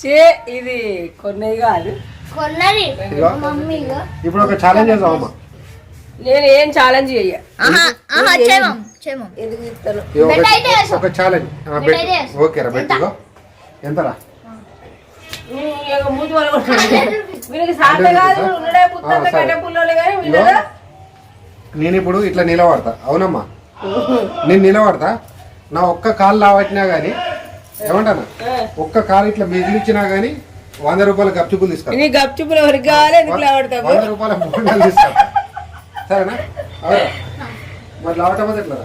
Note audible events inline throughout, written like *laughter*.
చే ఇది కొన్ని కాదు. కొన్నది. మమ్మీ ఇగో. ఇప్పుడు ఒక ఛాలెంజ్ చేద్దాం అమ్మ? నేను ఏం ఛాలెంజ్ చెయ్య? ఎందుకు? ఒక- ఛాలెంజ్. ఓకే రా బెట్ ఎంతరా? మూతి వాళ్ళు వీళ్ళకి సాధ్య కాదు ఉండడే పుత్తంత ఆ, సరే. కట్టే పుల్లోలే కానీ ఇగో వీళ్ళ నేను ఇప్పుడు ఇట్లా నిలబడతా. అవునమ్మా? నేను నిలబడతా. నా ఒక్క కాలు లావట్టినా కానీ ఏమంటానా ఒక్క కాలు ఇట్లా మిగిలిచ్చినా కానీ వంద రూపాయల గప్చుపులు తీసుకురా. నీ గప్చుపులు ఎవరికి కావాలి? ఎందుకు లావడతావు? వంద రూపాయల బోండాలు తీసుకురా. సరేనా? అవునా మరి లావటం ఎట్లా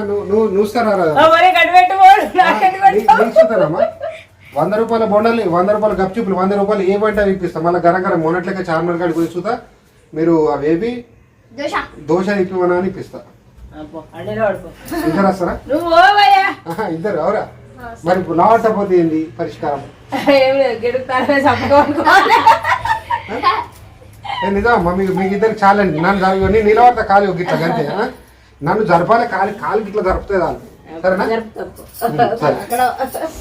నువ్వు నువ్వు నువ్వుస్తారా రా? మరి గడ్డి పెట్టుకోడు నాకెందుకు నీ- నీకు చూస్తారమ్మా వంద రూపాయల బొండలు వంద రూపాయల గప్చుపులు వంద రూపాయలు ఏ పంట ఇప్పిస్తాం మళ్ళీ గరగర మొన్నట్లకే చార్మర్ కాడికి చూద్దా మీరు అవేవి? దోశ. ఇప్పివనా అని ఇప్పిస్తా. ఇద్దరు వస్తారా? ఇద్దరు అవురా. మరి ఇప్పుడు లావట్టపోతే ఏంది పరిష్కారం? నిజమమ్మా మీకు మీకు ఇద్దరు ఛాలెంజ్ నన్ను జరగ నేను నిలబడతా కాలు గిట్ల అంతే ఆ? నన్ను జరపాలి కాలి కాలు గిట్ల జరుపుతుంది చాలు. సరేనా? సరే.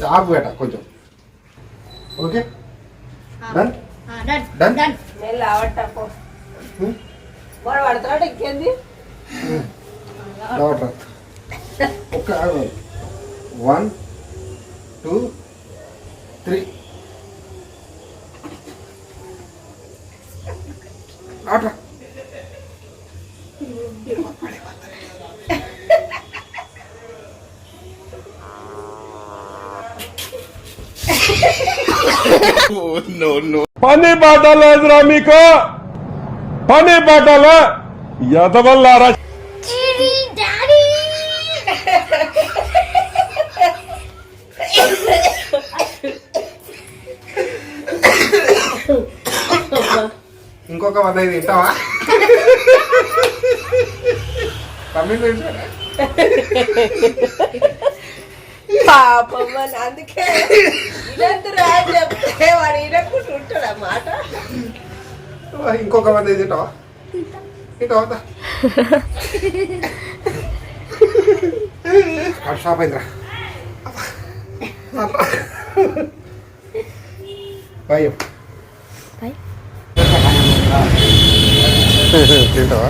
ఆపు బేట కొంచెం. Okay? Done done done done నేను లావట్టా పో ఉమ్, వాడు పడతాడు ఇంకేంది లావట్రా ఒక్క వన్ టూ త్రీ ఆట్రా పని బాట లేదురా మీకు పని బాటల ఎదవల్లారా డాడీ డాడీ ఇంకొక వంద ఐదు తింటావా తమిళ? పాపం అందుకే ఇదంతా రాజు చెప్తే వాడు వినకుండా ఉంటాడు అన్నమాట ఇంకొక వంద ఐదు తింటావా వాడు షాప్ అయిందిరా. తింటావా?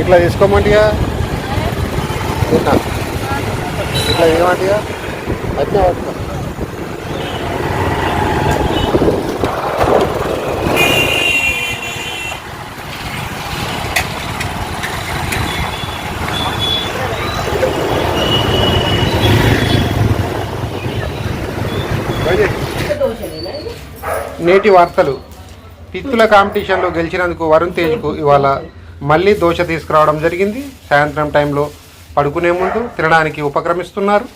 ఇట్లా తీసుకోమంటిగా తిన్నా ఇట్లా ఏమంటిగా? అట్లా పట్టుకో నేటి వార్తలు. పిత్తుల కాంపిటీషన్లో గెలిచినందుకు వరుణ్ తేజ్కు ఇవాళ మళ్ళీ దోశ తీసుకురావడం జరిగింది. సాయంత్రం టైంలో పడుకునే ముందు తినడానికి ఉపక్రమిస్తున్నారు.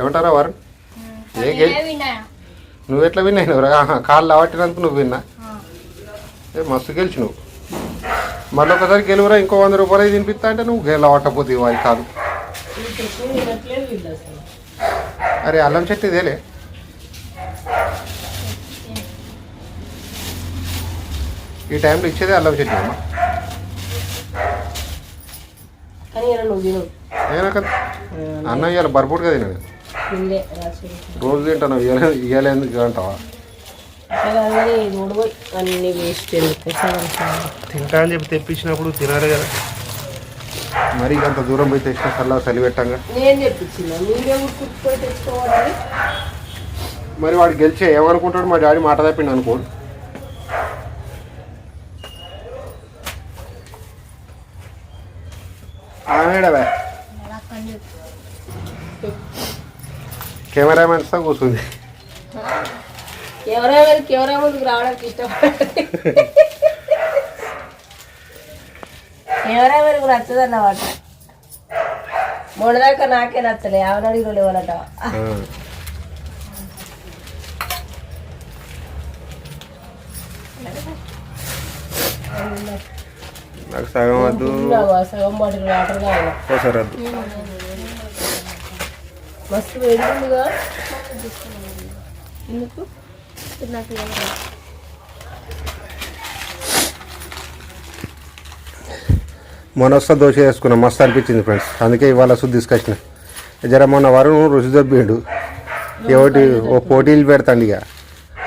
ఏమంటారా వరుణ్? ఏ గెలి నువ్వు ఎట్లా విన్నావు? ఆహా కాళ్ళు లావట్టినందుకు నువ్వు విన్నా. ఏ మస్తు గెలిచి నువ్వు మళ్ళీ ఒకసారి గెలువురా ఇంకో వంద రూపాయలు తినిపిస్తా అంటే నువ్వు గెలవట్టపోతే వారి కాదు. అరే అల్లం చెట్టు ఇదేలే. ఈ టైంలో ఇచ్చేదే అల్లం చెట్టు అమ్మ. కానీ ఇలా నువ్వు తిను. అన్నం ఇవాళ తినడు రోజు తింటాను ఇవాళ ఇవాళ ఎందుకు అంటావా? అన్ని వేస్ట్. తింటా అని చెప్పి తెప్పించినప్పుడు తినాలి కదా. మరి అంత దూరం పోయి తెచ్చిన సల్లా చలి పెట్టంగా నేను చెప్పించిన మీరే కుట్టుకొని తెచ్చుకోవాలి మరి వాడు గెలిచే ఏమనుకుంటాడు? మా డాడీ మాట తప్పిండు అనుకోడు ఆమెడవే కెమెరామెన్స్తో కూర్చుంది. ఎవరైనా కెమెరా ముందుకు రావడానికి ఇష్టపడదు. కెమెరా వరకు నచ్చదు అన్నమాట మొన్నదాకా నాకే నచ్చలే ఆమె అడిగిన ఇవ్వాలట ఆ. నాకు సగం వద్దు. సగం బాటిల్ వాటర్ కావాలి వద్దు. మస్తు వేడిగా ఎందుకు? నాకు మొన్న వస్తా దోశ వేసుకున్నాం మస్తు అనిపించింది ఫ్రెండ్స్ అందుకే ఇవాళ శుద్ధి తీసుకొచ్చిన. జర మొన్న వరుణ్ రుచి దొబ్బిండు. ఏమిటి ఓ పోటీలు పెడతాడు ఇక.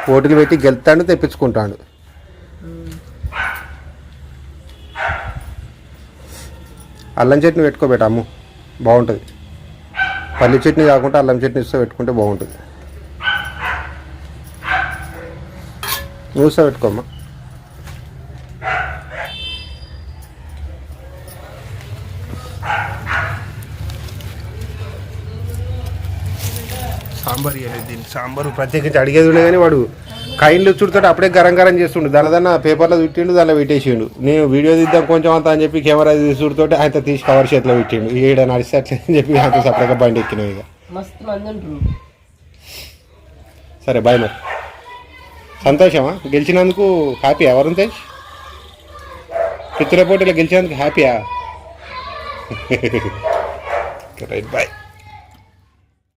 పోటీలు పెట్టి గెలుతాడు తెప్పించుకుంటాడు. అల్లం చట్నీ పెట్టుకోబెట్ట అమ్ము. బాగుంటుంది. పల్లి చట్నీ కాకుండా అల్లం చట్నీ ఇస్తే పెట్టుకుంటే బాగుంటుంది. నువ్వు పెట్టుకోమ్మా. సాంబార్ ఇవ్వలేదు దీన్ని సాంబారు ప్రత్యేకించి అడిగేది ఉండే కానీ వాడు కైన్లు చుడుతాడు అప్పుడే గరం గరం చేస్తుండు. దాని దాన్ని పేపర్లో పెట్టిండు దానిలో పెట్టేసిండు. నేను వీడియో తీద్దాం కొంచెం అంత అని చెప్పి కెమెరా తీసుడుతోటి ఆయన తీసి కవర్ చేతిలో పెట్టిండు. ఈడ నడిస్తే అట్లే అని చెప్పి ఆయన సపరేట్గా బండి ఎక్కినాం ఇక. సరే బాయ్ మరి. సంతోషమా? గెలిచినందుకు హ్యాపీ ఎవరు తేజ్ చిత్ర పోటీలో గెలిచినందుకు హ్యాపీయా? *laughs* Right bye